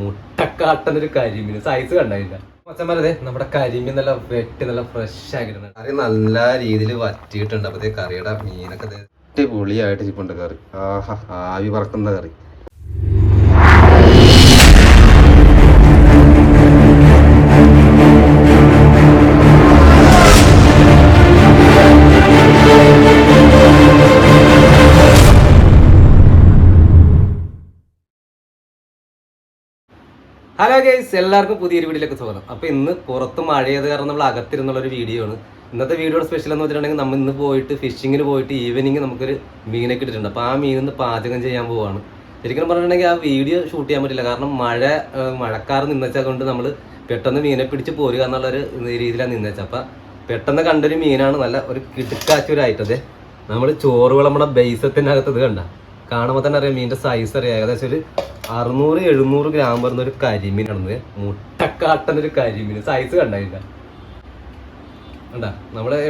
മുട്ടക്കാട്ടനൊരു കരിമീൻ. സൈസ് കണ്ടായില്ല. മച്ചന്മാരതെ നമ്മുടെ കരിമീൻ നല്ല വെട്ടി നല്ല ഫ്രഷ് ആക്കിയിട്ടുണ്ട് കറി നല്ല രീതിയിൽ വറ്റിയിട്ടുണ്ട്. അപ്പൊ കറിയുടെ മീനൊക്കെ ദേ അടിപൊളിയായിട്ട് ചിപ്പുണ്ട് കറി. ആഹാ ആവി പറക്കുന്ന കറി. ഹലോ ഗൈസ് എല്ലാവർക്കും പുതിയൊരു വീഡിയോയിലേക്ക് സ്വാഗതം. അപ്പോൾ ഇന്ന് പുറത്ത് മഴയത് കാരണം നമ്മൾ അകത്തിരുന്നുള്ള ഒരു വീഡിയോ ആണ്. ഇന്നത്തെ വീഡിയോയുടെ സ്പെഷ്യൽ എന്ന് വെച്ചിട്ടുണ്ടെങ്കിൽ നമ്മൾ ഇന്ന് പോയിട്ട് ഫിഷിങ്ങിന് പോയിട്ട് ഈവനിങ് നമുക്കൊരു മീനൊക്കെ ഇട്ടിട്ടുണ്ട്. അപ്പോൾ ആ മീൻ ഇന്ന് പാചകം ചെയ്യാൻ പോവാണ്. ശരിക്കും പറഞ്ഞിട്ടുണ്ടെങ്കിൽ ആ വീഡിയോ ഷൂട്ട് ചെയ്യാൻ പറ്റില്ല. കാരണം മഴ മഴക്കാർ നിന്നച്ചാൽ കൊണ്ട് നമ്മൾ പെട്ടെന്ന് മീനെ പിടിച്ച് പോരുക എന്നുള്ളൊരു രീതിയിലാണ് നിന്നേച്ചത് അപ്പോൾ പെട്ടെന്ന് കണ്ടൊരു മീനാണ് നല്ല ഒരു കിടുക്കാച്ചൊരു നമ്മൾ ചോറ് വിളമ്പണ ബേസത്തിനകത്ത് ഇത് കണ്ട. കാണുമ്പോൾ തന്നെ അറിയാം മീനിന്റെ സൈസ് അറിയാം. ഏകദേശം ഒരു അറുന്നൂറ് എഴുന്നൂറ് ഗ്രാം വരുന്ന ഒരു കരിമീനാണെന്ന് മുട്ടക്കാട്ടൻ ഒരു കരിമീൻ. സൈസ് കണ്ടായില്ല. കണ്ടാ?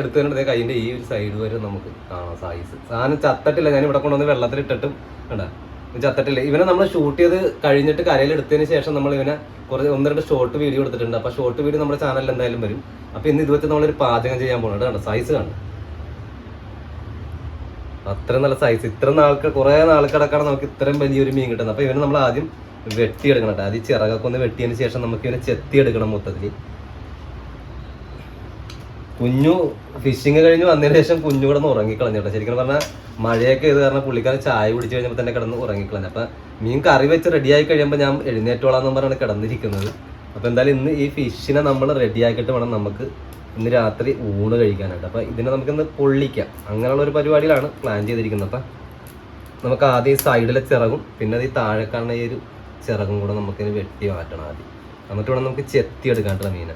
എടുത്തു തന്നെ കൈയിന്റെ ഈ ഒരു സൈഡ് വരെ നമുക്ക് കാണാം സൈസ് സാധനം ചത്തട്ടില്ല. ഞാൻ ഇവിടെ കൊണ്ടുവന്ന് വെള്ളത്തിൽ ഇട്ടിട്ടും കണ്ടാ? ചത്തട്ടില്ല. ഇവനെ നമ്മൾ ഷൂട്ട് ചെയ്ത് കഴിഞ്ഞിട്ട് കരയിൽ എടുത്തതിന് ശേഷം നമ്മൾ ഇവനെ കുറച്ച് ഒന്ന് രണ്ട് ഷോർട്ട് വീഡിയോ എടുത്തിട്ടുണ്ട്. അപ്പൊ ഷോർട്ട് വീഡിയോ നമ്മുടെ ചാനലിൽ എന്തായാലും വരും. അപ്പൊ ഇന്ന് ഇത് വെച്ച് നമ്മളൊരു പാചകം ചെയ്യാൻ പോകുന്നുണ്ട് കണ്ടോ? സൈസ് കണ്ടോ. അത്ര നല്ല സൈസ് ഇത്ര നാൾക്ക് കുറേ നാൾ കിടക്കാണ് നമുക്ക് ഇത്രയും വലിയൊരു മീൻ കിട്ടുന്നത്. അപ്പോൾ ഇവനെ നമ്മൾ ആദ്യം വെട്ടിയെടുക്കണം കേട്ടോ. ആദ്യം ചിറകൊക്കെ ഒന്ന് വെട്ടിയതിന് ശേഷം നമുക്ക് ഇവനെ ചെത്തിയെടുക്കണം മൊത്തത്തിൽ കുഞ്ഞു ഫിഷിങ് കഴിഞ്ഞ് വന്നതിന് ശേഷം കുഞ്ഞു കിടന്ന് ഉറങ്ങിക്കളഞ്ഞു കേട്ടോ. ശരിക്കും പറഞ്ഞാൽ മഴയൊക്കെ ഇത് കാരണം പുള്ളിക്കാരൻ ചായ പിടിച്ച് കഴിഞ്ഞപ്പോൾ തന്നെ കിടന്ന് ഉറങ്ങിക്കളഞ്ഞു. അപ്പൊ മീൻ കറി വെച്ച് റെഡിയായി കഴിയുമ്പോൾ ഞാൻ എഴുന്നേറ്റോളാന്ന് പറഞ്ഞാണ് കിടന്നിരിക്കുന്നത്. അപ്പൊ എന്തായാലും ഇന്ന് ഈ ഫിഷിനെ നമ്മൾ റെഡിയാക്കിയിട്ട് വേണം നമുക്ക് ഇന്ന് രാത്രി ഊണ് കഴിക്കാനായിട്ട്. അപ്പം ഇതിനെ നമുക്കിന്ന് പൊള്ളിക്കാം. അങ്ങനെയുള്ള ഒരു പരിപാടിയിലാണ് പ്ലാൻ ചെയ്തിരിക്കുന്നത്. അപ്പം നമുക്ക് ആദ്യം ഈ സൈഡിലെ ചിറകും പിന്നെ അത് ഈ താഴെ ഈ ഒരു ചിറകും കൂടെ നമുക്കിത് വെട്ടി മാറ്റണം ആദ്യം. എന്നിട്ട് വേണം നമുക്ക് ചെത്തി എടുക്കാനുള്ള മീനെ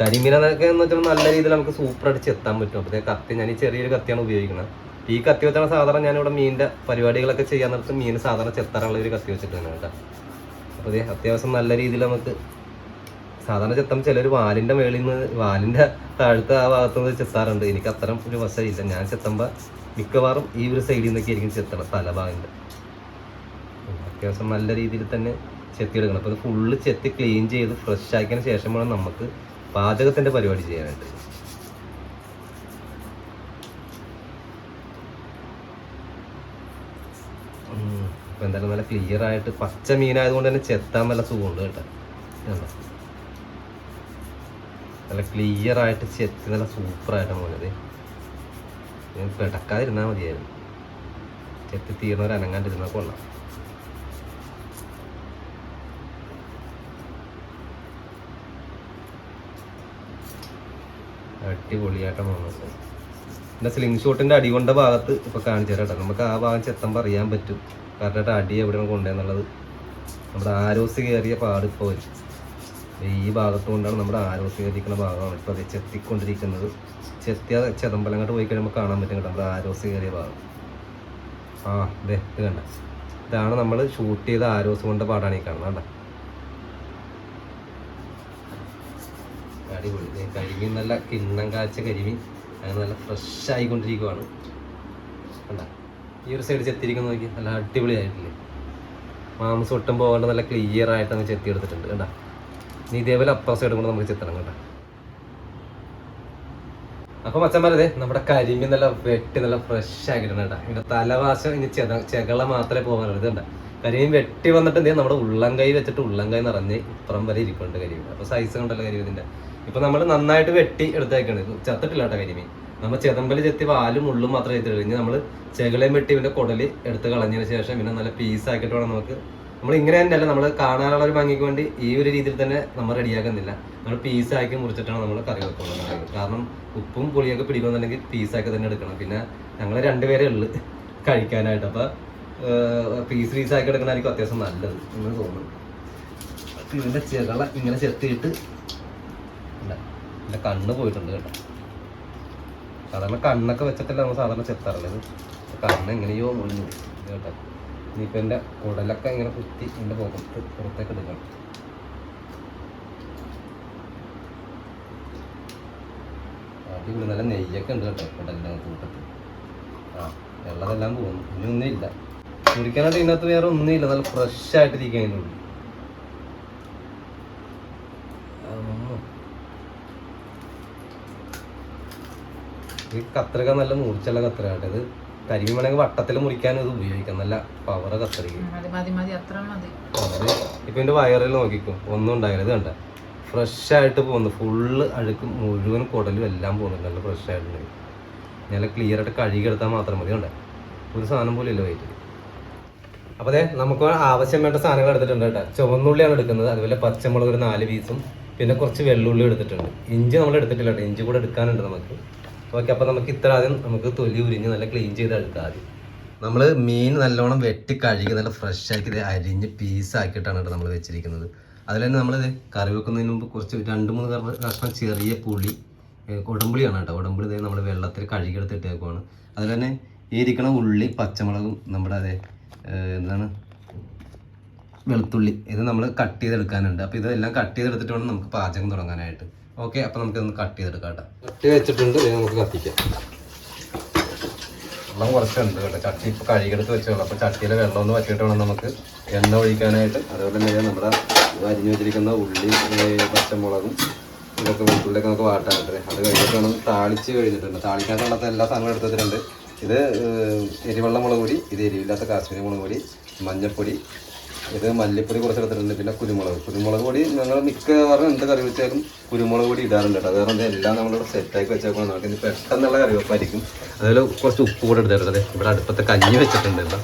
കരിമീനൊക്കെ എന്ന് വെച്ചാൽ നല്ല രീതിയിൽ നമുക്ക് സൂപ്പറായിട്ട് ചെത്താൻ പറ്റും. അപ്പോൾ കത്തി ഞാൻ ഈ ചെറിയൊരു കത്തിയാണ് ഉപയോഗിക്കുന്നത്. ഈ കത്തി വെച്ചാണ് സാധാരണ ഞാനിവിടെ മീനിന്റെ പരിപാടികളൊക്കെ ചെയ്യാൻ നിർത്തും മീൻ സാധാരണ ചെത്താറുള്ള ഒരു കത്തി വെച്ചിട്ടാണ് കേട്ടോ. അപ്പോൾ അത്യാവശ്യം നല്ല രീതിയിൽ നമുക്ക് സാധാരണ ചെത്തം ചിലർ വാലിന്റെ മേളിൽ നിന്ന് വാലിന്റെ താഴത്തെ ആ ഭാഗത്തു നിന്ന് ചെത്താറുണ്ട്. എനിക്ക് അത്തരം ഒരു വശമില്ല. ഞാൻ ചെത്തുമ്പോൾ മിക്കവാറും ഈ ഒരു സൈഡിൽ നിന്നൊക്കെ ആയിരിക്കും ചെത്തണം തലഭാഗന്റെ അത്യാവശ്യം നല്ല രീതിയിൽ തന്നെ ചെത്തിയെടുക്കണം. അപ്പോൾ ഇത് ഫുള്ള് ചെത്തി ക്ലീൻ ചെയ്ത് ഫ്രഷ് ആക്കിയതിന് ശേഷം വേണം നമുക്ക് പാചകത്തിന്റെ പരിപാടി ചെയ്യാനായിട്ട്. അപ്പോൾ എന്തായാലും നല്ല ക്ലിയർ ആയിട്ട് പച്ച മീനായതുകൊണ്ട് തന്നെ ചെത്താൻ നല്ല സുഖമുണ്ട് കേട്ടോ? നല്ല ക്ലിയർ ആയിട്ട് ചെത്തി നല്ല സൂപ്പറായിട്ട് മോനത് പെടക്കാതിരുന്നാൽ മതിയായിരുന്നു. ചെത്തി തീർന്നവർ അനങ്ങാണ്ടിരുന്നാൽ കൊള്ളാം. അടിപൊളിയായിട്ട് മോനത് പിന്നെ സ്ലിംഗ് ഷോട്ടിന്റെ അടി കൊണ്ട ഭാഗത്ത് ഇപ്പൊ കാണിച്ചു തരാം നമുക്ക് ആ ഭാഗം ചെത്തുമ്പോൾ അറിയാൻ പറ്റും. കറക്റ്റായിട്ട് അടി എവിടെയാണ് കൊണ്ടുപോയെന്നുള്ളത് നമ്മുടെ ആരോസ് കയറിയ പാടിപ്പോ വരും. ഈ ഭാഗത്തുകൊണ്ടാണ് നമ്മുടെ കയറിയിരിക്കുന്ന ഭാഗമാണ് ഇപ്പോൾ അത് ചെത്തിക്കൊണ്ടിരിക്കുന്നത്. ചെത്തിയ ചെതമ്പലങ്ങോട്ട് പോയി കഴിയുമ്പോൾ കാണാൻ പറ്റും കേട്ടോ നമ്മുടെ ആരോസ് കയറിയ ഭാഗം. ആ അതെ ഇത് കണ്ട. ഇതാണ് നമ്മൾ ഷൂട്ട് ചെയ്ത ആരോസ് കൊണ്ട പാടാണ് ഈ കാണുന്നത് കണ്ട? അടിപൊളി. ദേ കരിമീൻ നല്ല കിണ്ണം കാച്ച കരിമീൻ. അങ്ങനെ നല്ല ഫ്രഷ് ആയിക്കൊണ്ടിരിക്കുവാണ്. കണ്ട? ഈ ഒരു സൈഡ് ചെത്തിരിക്കുന്ന നോക്കി. നല്ല അടിപൊളിയായിട്ടില്ലേ? മാംസം ഒട്ടും പോകാണ്ട് നല്ല ക്ലിയർ ആയിട്ട് അങ്ങ് ചെത്തി എടുത്തിട്ടുണ്ട് കണ്ട? ഇനി ഇതേപോലെ അപ്പുറ സൈഡും കൂടെ നമുക്ക് ചിത്രം കേട്ടോ അപ്പൊ മച്ചന്മാരതെ നമ്മുടെ കരിമീൻ നല്ല വെട്ടി നല്ല ഫ്രഷ് ആക്കിയിട്ടുണ്ട് കേട്ടോ. ഇതിന്റെ തലവാശം ഇനി ചെത ചെകള മാത്രമേ പോകാനുള്ളത് ഇതുണ്ട കരിമീൻ വെട്ടി വന്നിട്ട് എന്തെയ്യാ നമ്മുടെ ഉള്ളം കൈ വെച്ചിട്ട് ഉള്ളം കൈ നിറഞ്ഞ് ഇപ്പുറം വരെ ഇരിക്കുന്നുണ്ട് കരിമീൻ. അപ്പോൾ സൈസ് കണ്ടല്ലോ ഇതിന്റെ. ഇപ്പൊ നമ്മൾ നന്നായിട്ട് വെട്ടി എടുത്തേക്കാണ്. ചത്തിട്ടില്ല കേട്ടോ കരിമീൻ. നമ്മൾ ചെതമ്പലി ചെത്തി വാലും ഉള്ളും മാത്രമേ ചെയ്തിട്ടുള്ളൂ ഇനി നമ്മൾ ചെകളയും വെട്ടി ഇവന്റെ കുടൽ എടുത്ത് കളഞ്ഞതിന് ശേഷം പിന്നെ നല്ല പീസ് ആക്കിയിട്ട് വേണം നമുക്ക് നമ്മൾ ഇങ്ങനെ തന്നെയല്ല നമ്മൾ കാണാനുള്ള ഒരു ഭംഗിക്ക് വേണ്ടി ഈ ഒരു രീതിയിൽ തന്നെ നമ്മൾ റെഡിയാക്കുന്നില്ല നമ്മൾ പീസാക്കി മുറിച്ചിട്ടാണ് നമ്മൾ കറി വെക്കുന്നത് കാരണം ഉപ്പും പുളിയൊക്കെ പിടിക്കുന്നുണ്ടെങ്കിൽ പീസാക്കി തന്നെ എടുക്കണം. പിന്നെ ഞങ്ങൾ രണ്ടുപേരേ ഉള്ളു കഴിക്കാനായിട്ട്. അപ്പൊ പീസ് പീസാക്കി എടുക്കണമായിരിക്കും അത്യാവശ്യം നല്ലത് എന്ന് തോന്നുന്നു. അപ്പൊ ഇതിന്റെ ചെകള ഇങ്ങനെ ചെത്തിയിട്ട് ഇതിന്റെ കണ്ണ് പോയിട്ടുണ്ട് കേട്ടോ. സാധാരണ കണ്ണൊക്കെ വെച്ചിട്ടല്ല നമ്മൾ സാധാരണ ചെത്താറുള്ളത്. കണ്ണ് എങ്ങനെയോ മുറിഞ്ഞു പോയി. കേട്ടോ. ഇനിയിപ്പോൾ എന്റെ കുടലൊക്കെ ഇങ്ങനെ കുത്തി എന്റെ പുറത്ത് പുറത്തേക്ക് എടുക്കണം അടിപൊളി നല്ല നെയ്യൊക്കെ ഉണ്ട് കേട്ടോ കുടലിന്റെ കൂട്ടത്തിൽ. ആ വെള്ളതെല്ലാം പോകുന്നു ഇനി ഒന്നുമില്ല കുടിക്കാനായിട്ട് ഇതിനകത്ത് വേറെ ഒന്നുമില്ല നല്ല ഫ്രഷ് ആയിട്ടിരിക്കുക ഈ കത്രക നല്ല മൂർച്ചയുള്ള കത്രകാട്ടോ ഇത്. കരിമീൻ വേണമെങ്കിൽ വട്ടത്തിൽ മുറിക്കാൻ ഇത് ഉപയോഗിക്കാം. നല്ല അത്ര മതി. ഇപ്പൊ എന്റെ വയറിൽ നോക്കിക്കും. ഒന്നും ഉണ്ടായില്ല. ഇത് കണ്ട? ഫ്രഷ് ആയിട്ട് പോകുന്നു. ഫുള്ള് അഴുക്ക് മുഴുവൻ കുടലും എല്ലാം പോകുന്നുണ്ട് നല്ല ഫ്രഷ് ആയിട്ടുണ്ട്. നല്ല ക്ലിയർ ആയിട്ട് കഴുകി എടുത്താൽ മാത്രം മതി. കണ്ടേ? ഒരു സാധനം പോലും ഇല്ല വൈറ്റ് അപ്പോൾ അതെ നമുക്ക് ആവശ്യം വേണ്ട സാധനങ്ങൾ എടുത്തിട്ടുണ്ട് കേട്ടോ. ചുവന്നുള്ളിയാണ് എടുക്കുന്നത്. അതുപോലെ പച്ചമുളക് ഒരു നാല് പീസും പിന്നെ കുറച്ച് വെള്ളുള്ളി എടുത്തിട്ടുണ്ട്. ഇഞ്ചി നമ്മൾ എടുത്തിട്ടില്ല കേട്ടോ. ഇഞ്ചി കൂടെ എടുക്കാനുണ്ട് നമുക്ക്. ഓക്കെ അപ്പോൾ നമുക്ക് ഇത്ര ആദ്യം നമുക്ക് തൊലി ഉരിഞ്ഞ് നല്ല ക്ലീൻ ചെയ്ത് എടുക്കാം ആദ്യം നമ്മൾ മീൻ നല്ലോണം വെട്ടി കഴുകി നല്ല ഫ്രഷ് ആക്കി അരിഞ്ഞ് പീസാക്കിയിട്ടാണ് കേട്ടോ നമ്മൾ വെച്ചിരിക്കുന്നത്. അതിൽ തന്നെ നമ്മൾ കറി വെക്കുന്നതിന് മുമ്പ് കുറച്ച് രണ്ട് മൂന്ന് കഷ്ണം ചെറിയ പുളി ഉടമ്പുളിയാണ് കേട്ടോ. ഉടമ്പുളി ഇതേ നമ്മൾ വെള്ളത്തിൽ കഴുകിയെടുത്തിട്ട് വെക്കുവാണ് അതിൽ തന്നെ ഈ ഇരിക്കണ ഉള്ളി പച്ചമുളകും നമ്മുടെ അതെ എന്താണ്? വെളുത്തുള്ളി ഇത് നമ്മൾ കട്ട് ചെയ്തെടുക്കാനുണ്ട്. അപ്പോൾ ഇതെല്ലാം കട്ട് ചെയ്തെടുത്തിട്ട് വേണം നമുക്ക് പാചകം തുടങ്ങാനായിട്ട്. ഓക്കെ അപ്പോൾ നമുക്കിതൊന്ന് കട്ട് ചെയ്തെടുക്കാം കേട്ടോ കട്ട് വെച്ചിട്ടുണ്ട് നമുക്ക് കത്തിക്കാം. വെള്ളം കുറച്ചുണ്ട് കേട്ടോ. ചട്ടി ഇപ്പോൾ കഴുകിയെടുത്ത് വെച്ചോളൂ അപ്പോൾ ചട്ടിയിലെ വെള്ളം ഒന്ന് വറ്റിയിട്ട് വേണം നമുക്ക് എണ്ണ ഒഴിക്കാനായിട്ട്. അതുപോലെ തന്നെ നമ്മുടെ അരിഞ്ഞു വെച്ചിരിക്കുന്ന ഉള്ളി പച്ചമുളകും ഇതൊക്കെ വെളുത്തുള്ളിയൊക്കെ നമുക്ക് വാട്ടാനായിട്ട് അത് കഴിഞ്ഞിട്ട് വേണം താളിച്ച് കഴിഞ്ഞിട്ടുണ്ട്. താളിക്കാനുള്ള എല്ലാ സാധനങ്ങളും എടുത്തിട്ടുണ്ട് വെച്ചിട്ടുണ്ട്. ഇത് എരിവെള്ളം എരിവെള്ള മുളക് പൊടി ഇത് എരിവില്ലാത്ത കാശ്മീരി മുളക് പൊടി മഞ്ഞൾപ്പൊടി ഇത് മല്ലിപ്പൊടി കുറച്ചെടുത്തിട്ടുണ്ട് പിന്നെ കുരുമുളക്. കുരുമുളക് പൊടി ഞങ്ങൾ മിക്കവാറും എന്ത് കറി വെച്ചാലും കുരുമുളക് പൊടി ഇടാറുണ്ട് കേട്ടോ. അതുകൊണ്ട് എല്ലാം നമ്മളിവിടെ സെറ്റാക്കി വെച്ചേക്കണം നമുക്ക് ഇനി പെട്ടെന്നുള്ള കറി വെപ്പായിരിക്കും അതുപോലെ കുറച്ച് ഉപ്പ് കൂടെ എടുത്തിട്ടുണ്ട് ഇവിടെ അടുപ്പത്തെ കഞ്ഞി വെച്ചിട്ടുണ്ട് കേട്ടോ.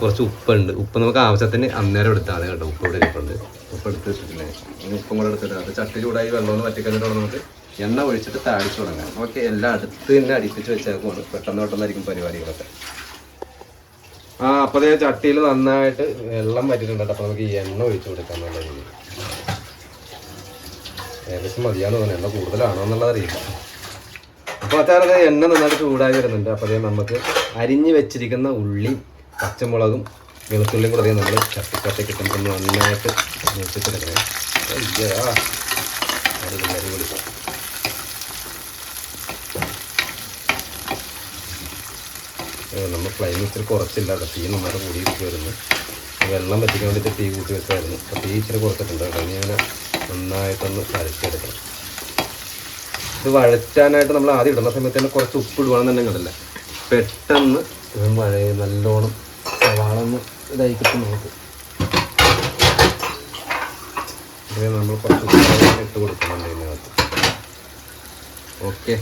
കുറച്ച് ഉപ്പുണ്ട്. ഉപ്പ് നമുക്ക് ആവശ്യത്തിന് അന്നേരം എടുത്താൽ മതി കേട്ടോ. ഉപ്പ് ഇവിടെ ഇരിപ്പുണ്ട്. ഉപ്പ് എടുത്ത് വെച്ചിട്ടില്ലേ? ഇനി ഉപ്പും കൂടെ എടുത്തിട്ട് അത് ചട്ടി ചൂടായി വെള്ളം ഒന്ന് വറ്റിക്കഴിഞ്ഞിട്ട് നമുക്ക് എണ്ണ ഒഴിച്ചിട്ട് താഴ്ച തുടങ്ങാം. ഓക്കെ എല്ലാം അടുത്ത് തന്നെ അടുപ്പിച്ച് വെച്ചേക്കുവാണ്. പെട്ടെന്ന് പെട്ടെന്നായിരിക്കും പരിപാടികളൊക്കെ. ആ അപ്പൊ ദേ ചട്ടിയിൽ നന്നായിട്ട് വെള്ളം വറ്റിട്ടുണ്ട് അപ്പൊ നമുക്ക് ഈ എണ്ണ ഒഴിച്ചു കൊടുക്കാം നല്ല രീതിയിൽ. ഏകദേശം മതിയാന്ന് തോന്നുന്നു. എണ്ണ കൂടുതലാണോ എന്നുള്ളത് അറിയില്ല. അപ്പൊ അച്ചാറത് എണ്ണ നന്നായിട്ട് ചൂടായി വരുന്നുണ്ട്. അപ്പൊ അതേ നമുക്ക് അരിഞ്ഞ് വെച്ചിരിക്കുന്ന ഉള്ളി പച്ചമുളകും വെളുത്തുള്ളിയും കൂടെ നമ്മൾ ചട്ടിക്കട്ടി ഇട്ടിട്ട് നന്നായിട്ട് മൂപ്പിച്ചെടുക്കണേ. അയ്യാ അടിപൊളി അടിപൊളി ഏഹ് നമ്മൾ ഫ്ലെയിം ഇച്ചിരി കുറച്ചില്ല. തീ നമ്മുടെ കൂടിയിട്ട് വരുന്നു വെള്ളം വറ്റിക്കാൻ വേണ്ടിയിട്ട് തീ കൂട്ടി വെച്ചായിരുന്നു. അപ്പോൾ തീ ഇച്ചിരി കുറച്ചിട്ടുണ്ട് ഇനി അങ്ങനെ നന്നായിട്ടൊന്ന് കരച്ചെടുക്കണം ഇത് വഴറ്റാനായിട്ട് നമ്മൾ ആദ്യം ഇടുന്ന സമയത്ത് തന്നെ കുറച്ച് ഉപ്പ് ഇടുവാണെന്നുണ്ടെങ്കിലല്ല പെട്ടെന്ന് മഴ നല്ലോണം സവാളൊന്ന് ഇതായി കിട്ടും നമുക്ക്. നമ്മൾ കുറച്ച് ഇട്ട് കൊടുക്കുന്നുണ്ട് ഇതിനകത്ത്. ഓക്കെ.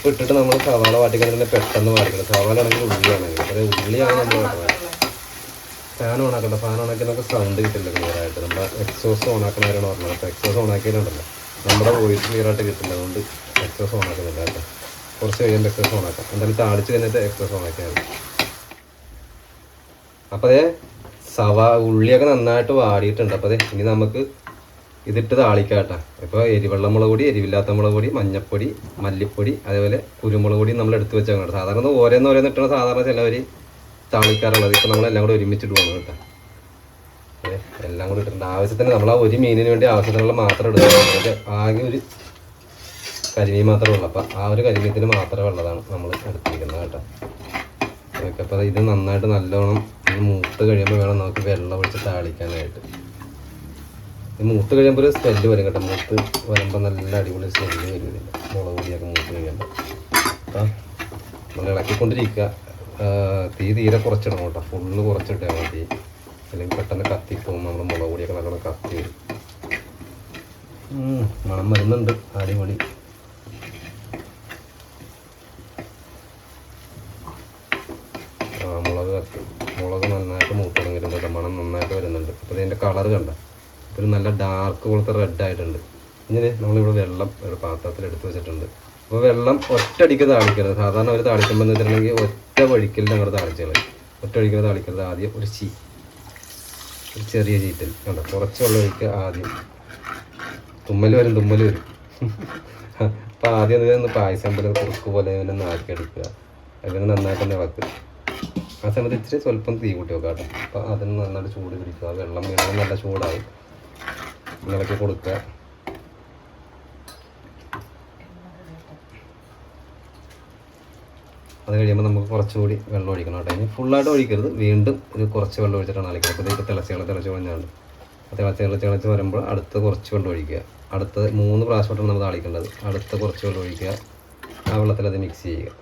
ഉപ്പ് ഇട്ടിട്ട് നമ്മൾ സവാള വാട്ടിക്കാൻ പെട്ടെന്ന് വാടിക്കണം. സവാള ആണെങ്കിൽ ഉള്ളിയാണ്. അതായത് ഉള്ളിയാണ് നമ്മൾ ഫാൻ ഓണാക്കണ്ട ഫാൻ ഓണാക്കി നമുക്ക് സൗണ്ട് കിട്ടില്ല ക്ലിയർ നമ്മൾ എക്സോസ് ഓണാക്കണവരാണ് പറഞ്ഞത് അപ്പോൾ എക്സോസ് ഓണാക്കിയിട്ടുണ്ടല്ലോ നമ്മുടെ വോയിസ് ക്ലിയർ ആയിട്ട് കിട്ടില്ല. അതുകൊണ്ട് എക്സോസ് ഓണാക്കുന്നില്ല കേട്ടോ. കുറച്ച് കഴിയുമ്പോൾ എക്സോസ് ഓണാക്കാം എന്തായാലും താളിച്ച് കഴിഞ്ഞിട്ട് എക്സോസ് ഓണാക്കിയാൽ മതി. അപ്പോൾ അതേ സവാ ഉള്ളിയൊക്കെ നന്നായിട്ട് വാടിയിട്ടുണ്ട്. അപ്പോൾ അതെ ഇനി നമുക്ക് ഇതിട്ട് താളിക്കാം കേട്ടോ ഇപ്പോൾ എരിവെള്ള മുളക് പൊടി എരിവില്ലാത്ത മുളക് പൊടി മഞ്ഞപ്പൊടി മല്ലിപ്പൊടി അതേപോലെ കുരുമുളക് പൊടി നമ്മൾ എടുത്ത് വെച്ചാൽ കേട്ടോ സാധാരണ ഓരോന്ന് ഓരോന്ന് ഇട്ടാണ് സാധാരണ ചിലവർ താളിക്കാറുള്ളത്. ഇപ്പോൾ നമ്മളെല്ലാം കൂടെ ഒരുമിച്ചിട്ട് പോകണം കേട്ടോ. എല്ലാം കൂടി ഇട്ടിട്ടുണ്ട്. ആവശ്യത്തിന് നമ്മൾ ആ ഒരു മീനിന് വേണ്ടി ആവശ്യത്തിനുള്ള മാത്രം എടുക്കുന്നത് ആകെ ഒരു കരിമീൻ മാത്രമേ ഉള്ളൂ. അപ്പം ആ ഒരു കരിമീനത്തിന് മാത്രമേ ഉള്ളതാണ് നമ്മൾ എടുത്തിരിക്കുന്നത് കേട്ടോ. അപ്പോൾ ഇത് നന്നായിട്ട് നല്ലോണം മൂത്ത് കഴിയുമ്പോൾ വേണം നമുക്ക് വെള്ളം ഒഴിച്ച് താളിക്കാനായിട്ട്. മൂത്ത് കഴിയുമ്പോൾ ഒരു സ്മെല്ല് വരും കേട്ടോ. മൂത്ത് വരുമ്പോൾ നല്ല അടിപൊളി സ്മെല്ല് വരും. മുളക് പൊടിയൊക്കെ മൂത്ത് കഴിയുമ്പോൾ. അപ്പം നമ്മൾ ഇളക്കിക്കൊണ്ടിരിക്കുക. തീ തീരെ കുറച്ചിടണം കേട്ടോ. ഫുള്ള് കുറച്ചിട്ടാൽ മതി. അല്ലെങ്കിൽ പെട്ടെന്ന് കത്തിപ്പോകും നമ്മൾ മുളക് പൊടിയൊക്കെ നല്ലോണം കത്തി വരും. മണം വരുന്നുണ്ട്. അടിപൊളി ആ മുളക് കത്തി മുളക് നന്നായിട്ട് മൂത്ത് തുടങ്ങിയിട്ടുണ്ട് മണം നന്നായിട്ട് വരുന്നുണ്ട് അപ്പോൾ ഇതിന്റെ കളർ കണ്ട ഒരു നല്ല ഡാർക്ക് പോലത്തെ റെഡ് ആയിട്ടുണ്ട്. ഇങ്ങനെ നമ്മളിവിടെ വെള്ളം ഒരു പാത്രത്തിൽ എടുത്തു വെച്ചിട്ടുണ്ട്. അപ്പോൾ വെള്ളം ഒറ്റയടിക്ക് താളിക്കരുത്. സാധാരണ ഒരു താളിക്കുമ്പോൾ എന്ന് വെച്ചിട്ടുണ്ടെങ്കിൽ ഒറ്റ വഴിക്കലിൽ അങ്ങോട്ട് താളിച്ചത് ഒറ്റ ഒഴിക്കൽ താളിക്കരുത്. ആദ്യം ഒരു ചീ ഒരു ചെറിയ ചീറ്റൽ. കണ്ടോ? കുറച്ചുള്ള വെള്ളം ഒഴിക്കുക ആദ്യം. തുമ്മൽ വരും തുമ്മൽ വരും. അപ്പോൾ ആദ്യം ഒന്ന് പായസം പോലെ കുറുക്ക് പോലെ ഇങ്ങനെ ഒന്ന് ആക്കിയെടുക്കുക അങ്ങനെ നന്നായിട്ട് ഇളക്കുക ആ സമയത്ത് ഇച്ചിരി സ്വല്പം തീ കൂട്ടി വെക്കാം കേട്ടോ. അപ്പോൾ അതിന് നന്നായിട്ട് ചൂട് പിടിക്കുക. വെള്ളം വീണ്ടും നല്ല ചൂടായി ഇളക്കി കൊടുക്കുക. അത് കഴിയുമ്പോൾ നമുക്ക് കുറച്ചുകൂടി വെള്ളം ഒഴിക്കണം കേട്ടോ. ഇനി ഫുള്ളായിട്ട് ഒഴിക്കരുത്. വീണ്ടും ഇത് കുറച്ച് വെള്ളം ഒഴിച്ചിട്ടാണ് അലക്കുന്നത് അപ്പോൾ ഇത് തിളച്ച് തിളച്ച് അപ്പോൾ തിളച്ച് തിളച്ച് തിളച്ച് വരുമ്പോൾ അടുത്ത കുറച്ച് വെള്ളം ഒഴിക്കുക. അടുത്ത മൂന്ന് പ്രാവശ്യമായിട്ടാണ് നമ്മൾ താളിക്കേണ്ടത് അടുത്ത കുറച്ച് വെള്ളം ഒഴിക്കുക. ആ വെള്ളത്തിൽ അത് മിക്സ് ചെയ്യുക.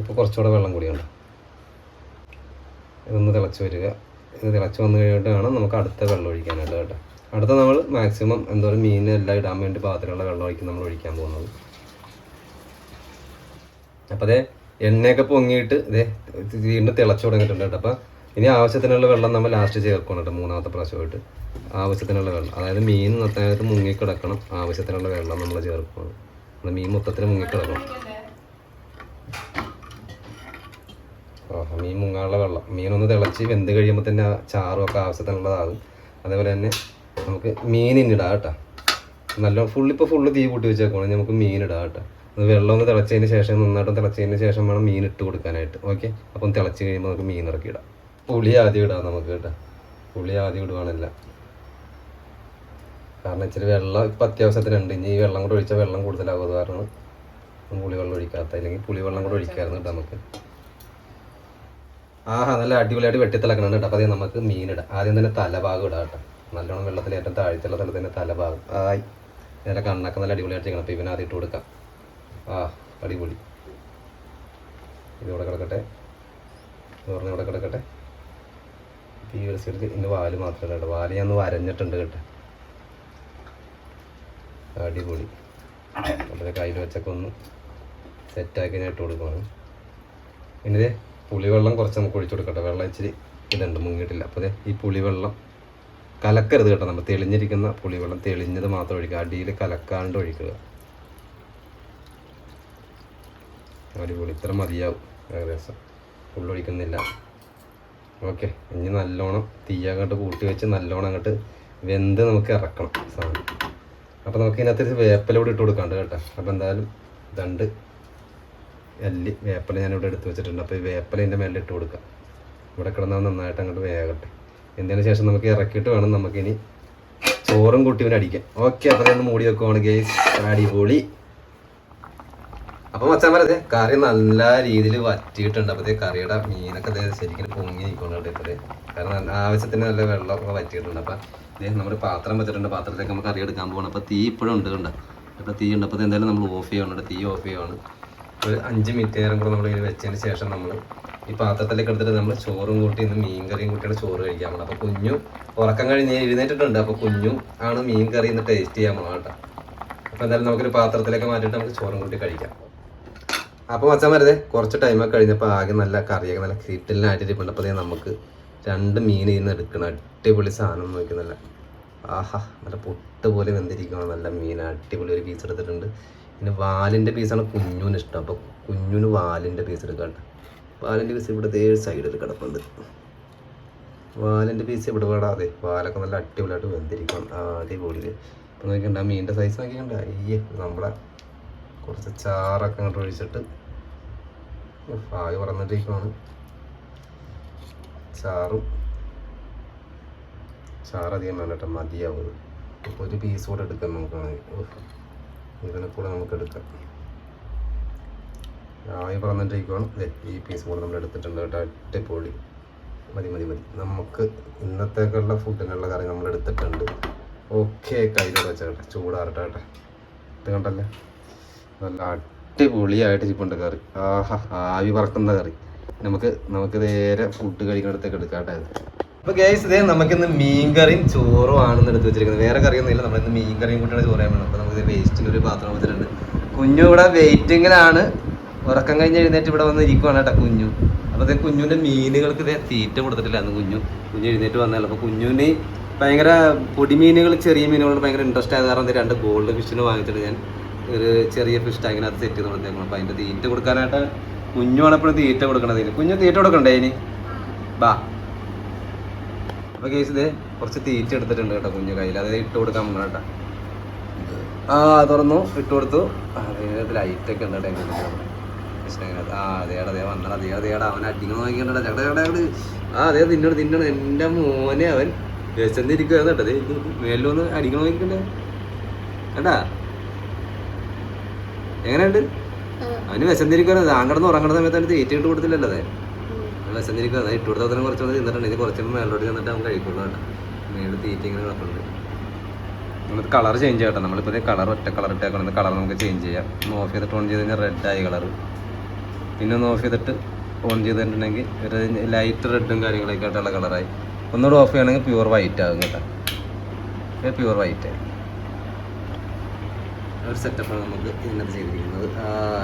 ഇപ്പോൾ കുറച്ചുകൂടെ വെള്ളം കൂടിയുണ്ട്. ഇതൊന്ന് തിളച്ച് വരിക. ഇത് തിളച്ച് വന്നു കഴിഞ്ഞിട്ട് വേണം നമുക്ക് അടുത്ത വെള്ളം ഒഴിക്കാനായിട്ട് കേട്ടോ. അടുത്ത നമ്മൾ മാക്സിമം എന്തോരം മീൻ എല്ലാം ഇടാൻ വേണ്ടി പാത്രമുള്ള വെള്ളം ഒഴിക്കും നമ്മൾ ഒഴിക്കാൻ പോകുന്നത്. അപ്പോൾ അതേ എണ്ണയൊക്കെ പൊങ്ങിയിട്ട് ഇതേ വീണ്ടും തിളച്ച് തുടങ്ങിയിട്ടുണ്ട് കേട്ടോ. അപ്പോൾ ഇനി ആവശ്യത്തിനുള്ള വെള്ളം നമ്മൾ ലാസ്റ്റ് ചേർക്കണം കേട്ടോ മൂന്നാമത്തെ പ്രാവശ്യമായിട്ട്. ആവശ്യത്തിനുള്ള വെള്ളം അതായത് മീൻ നത്തായത് മുങ്ങിക്കിടക്കണം ആവശ്യത്തിനുള്ള വെള്ളം നമ്മൾ ചേർക്കണം. അത് മീൻ മൊത്തത്തിൽ മുങ്ങിക്കിടക്കണം മീൻ മുങ്ങാനുള്ള വെള്ളം. മീനൊന്ന് തിളച്ച് വെന്ത് കഴിയുമ്പോൾ തന്നെ ചാറും ഒക്കെ ആവശ്യത്തിനുള്ളതാകും അതേപോലെ തന്നെ നമുക്ക് മീനിനിടാം കേട്ടോ. നല്ല ഫുള്ളിപ്പോൾ ഫുള്ള് തീ കൂട്ടി വെച്ചേക്കുവാണെങ്കിൽ നമുക്ക് മീനിടാം കേട്ടോ. അത് വെള്ളം ഒന്ന് തിളച്ചതിന് ശേഷം നന്നായിട്ട് തിളച്ചതിന് ശേഷം വേണം മീൻ ഇട്ട് കൊടുക്കാനായിട്ട്. ഓക്കെ? അപ്പം തിളച്ച് കഴിയുമ്പോൾ നമുക്ക് മീൻ ഇറക്കി ഇടാം. പുളി ആദ്യം ഇടാം നമുക്ക് കേട്ടോ. പുളി ആദ്യം ഇടുകയാണല്ല കാരണം ഇച്ചിരി വെള്ളം ഇപ്പം അത്യാവശ്യത്തിനുണ്ട്. ഇനി ഈ വെള്ളം കൂടെ ഒഴിച്ചാൽ വെള്ളം കൂടുതലാകും അത് കാരണം പുളി വെള്ളം ഒഴിക്കാത്ത. അല്ലെങ്കിൽ പുളി വെള്ളം കൂടെ ഒഴിക്കാമായിരുന്നു കേട്ടോ നമുക്ക്. ആഹാ നല്ല അടിപൊളിയായിട്ട് വെട്ടിത്തിളക്കണം കേട്ടോ. അപ്പോൾ അതേ നമുക്ക് മീനിടാം ആദ്യം തന്നെ തലഭാഗം ഇടാം കേട്ടോ. നല്ലോണം വെള്ളത്തിൽ ഏറ്റവും താഴ്ചയുള്ള സ്ഥലത്തിന്റെ തലഭാഗം. ആയി. നേരെ കണ്ണൊക്കെ നല്ല അടിപൊളിയായിട്ട് ചെയ്യണം അപ്പോൾ ഇവനെ ആദ്യം ഇട്ട് കൊടുക്കാം. ആ അടിപൊളി. ഇതിവിടെ കിടക്കട്ടെ. ചോറിന് ഇവിടെ കിടക്കട്ടെ. ഈ ഒരു സൈഡിൽ ഇതിന്റെ വാൽ മാത്രമല്ല കേട്ടോ. വാൽ ഞാൻ ഒന്ന് വരഞ്ഞിട്ടുണ്ട് കേട്ടോ. അടിപൊളി. വളരെ കയ്യിൽ വെച്ചൊക്കെ ഒന്ന് സെറ്റാക്കി ഞാൻ ഇട്ട് കൊടുക്കുവാണ്. പിന്നെ പുളിവെള്ളം കുറച്ച് നമുക്ക് ഒഴിച്ചു കൊടുക്കട്ടെ. വെള്ളം ഇച്ചിരി ഇതുണ്ട് മുങ്ങിയിട്ടില്ല. അപ്പോൾ ദേ ഈ പുളിവെള്ളം കലക്കരുത് കേട്ടോ. നമ്മൾ തെളിഞ്ഞിരിക്കുന്ന പുളിവെള്ളം തെളിഞ്ഞത് മാത്രം ഒഴിക്കുക. അടിയിൽ കലക്കാണ്ട് ഒഴിക്കുക. അടിപൊളി. ഇത്ര മതിയാവും ഏകദേശം. ഫുള്ളൊഴിക്കുന്നില്ല ഓക്കെ. ഇനി നല്ലോണം തീ അങ്ങോട്ട് കൂട്ടി വെച്ച് നല്ലോണം അങ്ങോട്ട് വെന്ത് നമുക്ക് ഇറക്കണം സാധനം. അപ്പോൾ നമുക്ക് ഇതിനകത്ത് വേപ്പില കൂടി ഇട്ട് കൊടുക്കാണ്ട് കേട്ടോ. അപ്പോൾ എന്തായാലും രണ്ട് എല്ലി വേപ്പല ഞാനിവിടെ എടുത്ത് വെച്ചിട്ടുണ്ട്. അപ്പോൾ ഈ വേപ്പല ഇതിന്റെ മേലെ ഇട്ട് കൊടുക്കാം. ഇവിടെ കിടന്നാൽ നന്നായിട്ട് അങ്ങോട്ട് വേകട്ടെ. എന്തിനു ശേഷം നമുക്ക് ഇറക്കിയിട്ട് വേണം നമുക്കിനി ചോറും കൂട്ടി ഇവനെ അടിക്കാം ഓക്കെ അപ്പോൾ ഒന്ന് മൂടി വെക്കുവാണ് ഗേസ് അടിപൊളി. അപ്പോൾ മച്ചാൻ പറഞ്ഞേ കറി നല്ല രീതിയിൽ വറ്റിയിട്ടുണ്ട്. അപ്പോൾ കറിയുടെ മീനൊക്കെ ദേ ശരിക്കും പൊങ്ങി നിൽക്കുന്നുണ്ട് ഇപ്പോൾ കാരണം ആവശ്യത്തിന് നല്ല വെള്ളമൊക്കെ വറ്റിയിട്ടുണ്ട്. അപ്പോൾ ഇതേ നമ്മൾ പാത്രം വെച്ചിട്ടുണ്ട്. പാത്രത്തിലേക്ക് നമുക്ക് കറി എടുക്കാൻ പോകണം അപ്പോൾ തീ ഇപ്പോഴും ഉണ്ട് കണ്ട? അപ്പോൾ തീ ഉണ്ട് അപ്പോൾ എന്തായാലും നമ്മൾ ഓഫ് ചെയ്യണം തീ ഓഫ് ചെയ്യുകയാണ് ഒരു അഞ്ച് മിനിറ്റ് നേരം കൂടെ നമ്മൾ ഇത് വെച്ചതിന് ശേഷം നമ്മൾ ഈ പാത്രത്തിലേക്ക് എടുത്തിട്ട് നമ്മൾ ചോറും കൂട്ടി ഇന്ന് മീൻ കറിയും കൂട്ടിയാണ് ചോറ് കഴിക്കാൻ പോകണം അപ്പോൾ കുഞ്ഞു ഉറക്കം കഴിഞ്ഞ് എഴുന്നേറ്റിട്ടുണ്ട്. അപ്പോൾ കുഞ്ഞു ആണ് മീൻ കറി ഇന്ന് ടേസ്റ്റ് ചെയ്യാൻ പോകണം കേട്ടോ. അപ്പോൾ എന്തായാലും നമുക്കൊരു പാത്രത്തിലേക്ക് മാറ്റിയിട്ട് നമുക്ക് ചോറും കൂട്ടി കഴിക്കാം. അപ്പോൾ മച്ചാൻ വരുതേ കുറച്ച് ടൈമൊക്കെ കഴിഞ്ഞപ്പോൾ ആകെ നല്ല കറിയൊക്കെ നല്ല കിട്ടലിനായിട്ടിരിപ്പുണ്ട്. അപ്പോൾ നമുക്ക് രണ്ട് മീൻ ഇന്ന് എടുക്കണം. അടിപൊളി സാധനം നോക്കുന്നല്ല. ആഹാ നല്ല പൊട്ട് പോലെ വെന്തിരിക്കണം നല്ല മീൻ. അടിപൊളി ഒരു പീസ് എടുത്തിട്ടുണ്ട്. പിന്നെ വാലിന്റെ പീസാണ് കുഞ്ഞുവിന് ഇഷ്ടം. അപ്പോൾ കുഞ്ഞുവിന് വാലിന്റെ പീസ് എടുക്കാണ്ട് വാലിന്റെ പീസ് ഇവിടുത്തെ ഏഴ് സൈഡിൽ കിടപ്പുണ്ട്. വാലിന്റെ പീസ് ഇവിടെ വിടാതെ വാലൊക്കെ നല്ല അടിപൊളിയായിട്ട് വെന്തിരിക്കണം ആ, അടിപൊളി അപ്പോൾ നോക്കിണ്ട മീനിന്റെ സൈസ് നോക്കിക്കണ്ട. അയ്യേ നമ്മളെ കുറച്ച് ചാറൊക്കെ അങ്ങോട്ട് ഒഴിച്ചിട്ട് ഫായ് ആകെ പറന്നിട്ടിരിക്കുവാണ്. ചാറും ചാറ് അധികം വേണ്ട മതിയാവും. ഒരു പീസ് കൂടെ എടുക്കാൻ ഉഫ്, ഇതിനെ കൂടെ നമുക്ക് എടുക്കാം. ആയി പറഞ്ഞിട്ടിരിക്കുവാണ്. ഈ പീസ് കൂടെ നമ്മൾ എടുത്തിട്ടുണ്ട് കേട്ടോ. അട്ടിപ്പൊളി മതി മതി മതി. നമുക്ക് ഇന്നത്തേക്കുള്ള ഫുഡിനുള്ള കറി നമ്മൾ എടുത്തിട്ടുണ്ട്. ഓക്കെ കയ്യിലോട്ട് വെച്ചേട്ടെ ചൂടാറട്ടെ കേട്ടെ. ഇത് കണ്ടല്ലേ? നല്ല അടിപൊളിയായിട്ട് ചിപ്പുണ്ട് കറി. ആഹാ ആവി പറക്കുന്ന കറി. നമുക്ക് നമുക്ക് നേരെ ഫുഡ് കഴിക്കുന്നിടത്തേക്ക് എടുക്കാം കേട്ടോ അപ്പൊ ഗൈസ് ഇതേ നമുക്കിന്ന് മീൻ കറിയും ചോറും ആണെന്ന് എടുത്ത് വെച്ചിരിക്കുന്നത്. വേറെ കറിയൊന്നുമില്ല. നമ്മളിന്ന് മീൻ കറിയും കൂട്ടിയാണ് ചോറ് വേണം അപ്പൊ നമുക്ക് വേസ്റ്റിന് ഒരു പാത്രം വെച്ചിട്ടുണ്ട്. കുഞ്ഞു ഇവിടെ വെയിറ്റിങ്ങിലാണ് ഉറക്കം കഴിഞ്ഞ് എഴുന്നേറ്റ് ഇവിടെ വന്ന് ഇരിക്കുവാണ് കേട്ടോ കുഞ്ഞു. അപ്പോൾ അതേ കുഞ്ഞുവിന്റെ മീനുകൾക്ക് ഇതേ തീറ്റ കൊടുത്തിട്ടില്ല അന്ന് കുഞ്ഞു. കുഞ്ഞു എഴുന്നേറ്റ് വന്നല്ലോ അപ്പൊ കുഞ്ഞുവിന് ഭയങ്കര പൊടിമീനുകൾ ചെറിയ മീനുകളോട് ഭയങ്കര ഇൻട്രസ്റ്റ് ആയത് കാരണം രണ്ട് ഗോൾഡ് ഫിഷിന് വാങ്ങിച്ചിട്ട് ഞാൻ ഒരു ചെറിയ ഫിഷ് ടാങ്കിനകത്ത് സെറ്റ് ചെയ്ത് കൊടുത്തേക്കണം അപ്പൊ അതിന്റെ തീറ്റ കൊടുക്കാനായിട്ട് കുഞ്ഞുമാണ് എപ്പോഴും തീറ്റ കൊടുക്കണത് കുഞ്ഞു തീറ്റ കൊടുക്കണ്ടേ ഇനി? ബാ. അപ്പൊ കേസ് ഇത് കുറച്ച് തീറ്റ എടുത്തിട്ടുണ്ട് കേട്ടോ കുഞ്ഞു കയ്യിൽ. അത് ഇട്ട് കൊടുക്കാൻ പോകണം കേട്ടോ. ആ തുറന്നു. ഇട്ട് കൊടുത്തു. ലൈറ്റ് ഒക്കെ ഉണ്ട് കേട്ടോ. കൃഷ്ണനകത്ത്. ആ അതേടാ അതേ വന്നട അതേ അതേടാ അവൻ അടിക്കണം ചേട്ടാ ചേട്ടാ ആ അതേ തിന്നോട് തിന്നണം എന്റെ മോനെ അവൻ. വിശന്നിരിക്കുകയാണ് കേട്ടോ. മേലൊന്ന് മേലിലൊന്ന് അടിക്കണം നോക്കിക്കണ്ടേ. കേട്ടാ എങ്ങനെയുണ്ട്? അവന് വിശന്നിരിക്കുകയാണ് താങ്കടന്ന് ഉറങ്ങുന്ന ഉറങ്ങണ സമയത്ത് അവന് തീറ്റ ഇട്ട് കൊടുത്തില്ലല്ലോ അതെ വിശന്നിരിക്കുക അതായത് ഇട്ട് കൊടുത്താൽ തന്നെ കുറച്ചുകൂടെ തിന്നിട്ടുണ്ട് ഇനി കുറച്ചുകൂടെ മേലോട്ട് ചെന്നിട്ട് നമുക്ക് കഴിക്കുള്ളൂ കേട്ടോ. മേളിൽ തീറ്റ ഇങ്ങനെ കിടക്കുന്നുണ്ട് നമുക്ക് കളർ ചേഞ്ച് ചെയ്യട്ടെ. നമ്മളിപ്പോൾ കളർ ഒറ്റ കളർ ഇട്ടേക്കണം. കളർ നമുക്ക് ചേഞ്ച് ചെയ്യാം. ഒന്ന് ഓഫ് ചെയ്തിട്ട് ഓൺ ചെയ്ത് കഴിഞ്ഞാൽ റെഡ് ആയി കളർ പിന്നെ ഒന്ന് ഓഫ് ചെയ്തിട്ട് ഓൺ ചെയ്തിട്ടുണ്ടെങ്കിൽ ഒരു ലൈറ്റ് റെഡും കാര്യങ്ങളൊക്കെ ആയിട്ടുള്ള കളറായി ഒന്നുകൂടെ ഓഫ് ചെയ്യണമെങ്കിൽ പ്യുവർ വൈറ്റ് ആകും കേട്ടോ. പ്യുവർ വൈറ്റ് ആയി. ഒരു സെറ്റപ്പാണ് നമുക്ക് ഇന്നത്തെ ചെയ്തിരിക്കുന്നത്.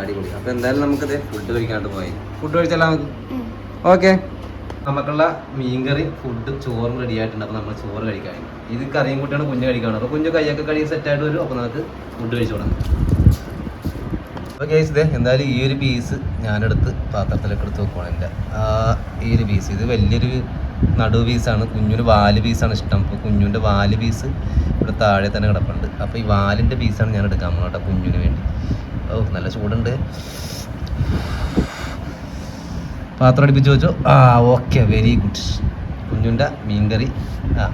അടിപൊളി. അപ്പോൾ എന്തായാലും നമുക്കത് ഫുഡ് കഴിക്കാണ്ട് പോയി ഫുഡ് കഴിച്ചാലും നമുക്ക്? ഓക്കെ. നമുക്കുള്ള മീൻകറി ഫുഡ് ചോറും റെഡി ആയിട്ടുണ്ട്. അപ്പോൾ നമ്മൾ ചോറ് കഴിക്കാൻ. ഇത് കറിയും കൂട്ടിയാണ് കുഞ്ഞ് കഴിക്കാണ് അപ്പോൾ കുഞ്ഞ് കൈയൊക്കെ കഴുകി സെറ്റായിട്ട് വരും. അപ്പോൾ നമുക്ക് ഫുഡ് കഴിച്ചു തുടങ്ങാം. അപ്പോൾ കേസ് ഇതേ എന്തായാലും ഈ ഒരു പീസ് ഞാനെടുത്ത് പാത്രത്തിലേക്ക് എടുത്ത് വെക്കുവാണ് എന്റെ. ഈ ഒരു പീസ് ഇത് വലിയൊരു നടു പീസാണ് കുഞ്ഞിന് വാൽ പീസാണ് ഇഷ്ടം. അപ്പോൾ കുഞ്ഞിന്റെ വാൽ പീസ് ഇവിടെ താഴെ തന്നെ കിടപ്പുണ്ട്. അപ്പോൾ ഈ വാലിന്റെ പീസാണ് ഞാൻ എടുക്കാൻ പോകുന്നത് കേട്ടോ കുഞ്ഞിന് വേണ്ടി. ഓ നല്ല ചൂടുണ്ട്. പാത്രം അടുപ്പിച്ച് വെച്ചു. ആ ഓക്കെ വെരി ഗുഡ് കുഞ്ഞുന്റെ മീൻകറി. ആ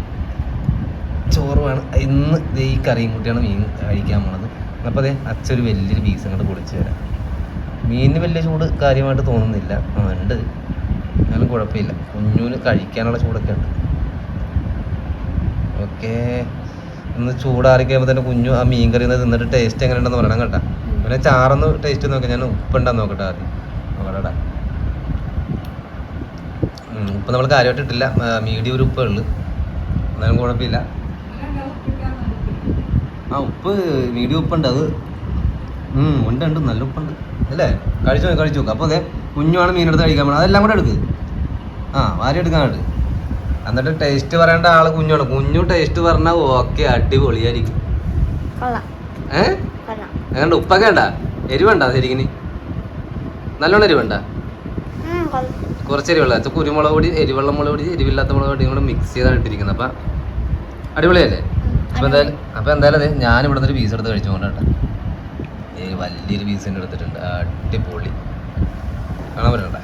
ചോറ് വേണം. ഇന്ന് ഈ കറിയും കൂട്ടിയാണ് മീൻ കഴിക്കാൻ പോണത്. അപ്പോൾ അതെ അച്ഛൊരു വലിയൊരു പീസ് അങ്ങോട്ട് പൊളിച്ച് തരാം. മീനിന് വലിയ ചൂട് കാര്യമായിട്ട് തോന്നുന്നില്ല. ആ ഉണ്ട്. എന്നാലും കുഴപ്പമില്ല. കുഞ്ഞുവിന് കഴിക്കാനുള്ള ചൂടൊക്കെ ഉണ്ട്. ഓക്കെ ഒന്ന് ചൂടാറി കഴിയുമ്പോൾ തന്നെ കുഞ്ഞു ആ മീൻ കറി തിന്നിട്ട് ടേസ്റ്റ് എങ്ങനെ ഉണ്ടെന്ന് പറയണം കേട്ടോ. പിന്നെ ചാറൊന്ന് ടേസ്റ്റ് നോക്കാം. ഞാൻ ഉപ്പുണ്ടാന്ന് നോക്കട്ടെ ആദ്യം. നോക്കട്ടെ ഉപ്പ് നമ്മൾ കാര്യമായിട്ട് ഇട്ടില്ല. മീഡിയം ഒരു ഉപ്പേ ഉള്ളു. എന്നാലും കുഴപ്പമില്ല. ആ ഉപ്പ് മീഡിയം ഉപ്പുണ്ട്. അത് ഉം, ഉണ്ട് ഉണ്ട്. നല്ല ഉപ്പുണ്ട്. അല്ലേ? കഴിച്ചു നോക്ക്, കഴിച്ചു നോക്ക്. അപ്പോൾ അതെ കുഞ്ഞുമാണ് മീനെടുത്ത് കഴിക്കാൻ പോകണം അതെല്ലാം കൂടെ എടുക്ക്. ആ വാരി എടുക്കാനുണ്ട് എന്നിട്ട് ടേസ്റ്റ് പറയേണ്ട ആൾ കുഞ്ഞാണ്. കുഞ്ഞു ടേസ്റ്റ് പറഞ്ഞാൽ ഓക്കെ അടിപൊളിയായിരിക്കും. ഏഹ് ഏതാണ്ട് ഉപ്പൊക്കെ വേണ്ട. എരിവുണ്ട ശരിക്കും നല്ലോണം എരിവുണ്ട കുറച്ച് എരിവുള്ള വെച്ചാൽ കുരുമുളക് പൊടി എരിവെള്ള മുളക് പൊടി എരിവില്ലാത്ത മുളക് പൊടിയും കൂടെ മിക്സ് ചെയ്താണ് ഇട്ടിരിക്കുന്നത്. അപ്പം അടിപൊളിയല്ലേ? അപ്പം എന്തായാലും അപ്പം എന്തായാലും അതെ ഞാൻ ഇവിടെ നിന്ന് ഒരു പീസ് എടുത്ത് കഴിച്ചു കൊണ്ടാട്ടെ വലിയൊരു പീസ് തന്നെ എടുത്തിട്ടുണ്ട്. അടിപൊളി. കാണാൻ പറ്റണ്ട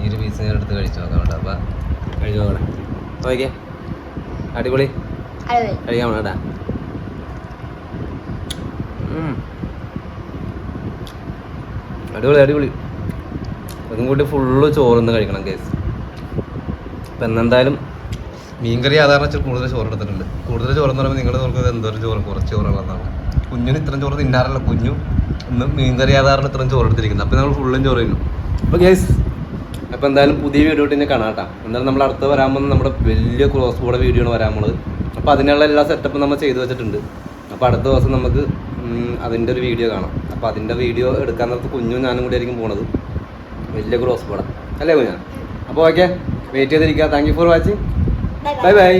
ഈ ഒരു പീസ് ഞാൻ എടുത്ത് കഴിച്ചു നോക്കാം കേട്ടോ. അപ്പം കഴിച്ചു നോക്കണേ നോക്കിയേ അടിപൊളി. കഴിക്കാൻ വേണ്ട അടിപൊളി അടിപൊളി. അതും കൂടി ഫുള്ള് ചോറിന്ന് കഴിക്കണം കേസ് അപ്പം എന്നെന്തായാലും മീൻകറി സാധാരണ കൂടുതൽ ചോറ് എടുത്തിട്ടുണ്ട്. കൂടുതൽ ചോറ് എന്ന് പറയുമ്പോൾ നിങ്ങൾ നോക്കുന്നത് എന്തോരം ചോറ് കുറച്ച് ചോറുള്ളതാണ്. കുഞ്ഞിന് ഇത്രയും ചോറ് തിന്നാറില്ല. കുഞ്ഞു ഇന്ന് മീൻകറി സാധാരണ ഇത്രയും ചോറ് എടുത്തിരിക്കുന്നത് അപ്പോൾ നമ്മൾ ഫുള്ളും ചോറ് തിന്നു. അപ്പോൾ കേസ് അപ്പോൾ എന്തായാലും പുതിയ വീഡിയോ ഇട്ട് തന്നെ കാണാം കേട്ടോ എന്തായാലും നമ്മൾ അടുത്ത് വരാൻ പോകുന്ന നമ്മുടെ വലിയ ക്രോസ് ബോർഡ് വീഡിയോ ആണ് വരാൻ പോകുന്നത് അപ്പോൾ അതിനുള്ള എല്ലാ സെറ്റപ്പും നമ്മൾ ചെയ്തു വെച്ചിട്ടുണ്ട്. അപ്പോൾ അടുത്ത ദിവസം നമുക്ക് അതിന്റെ അതിന്റെ ഒരു വീഡിയോ കാണാം. അപ്പോൾ അതിന്റെ വീഡിയോ എടുക്കാൻ നേരത്ത് കുഞ്ഞും ഞാനും കൂടി ആയിരിക്കും പോണത്. വലിയ ക്രോസ് ബോർഡ് അല്ലേ കുഞ്ഞാ? അപ്പോൾ ഓക്കെ വെയിറ്റ് ചെയ്തിരിക്കുക. Thank you for watching bye bye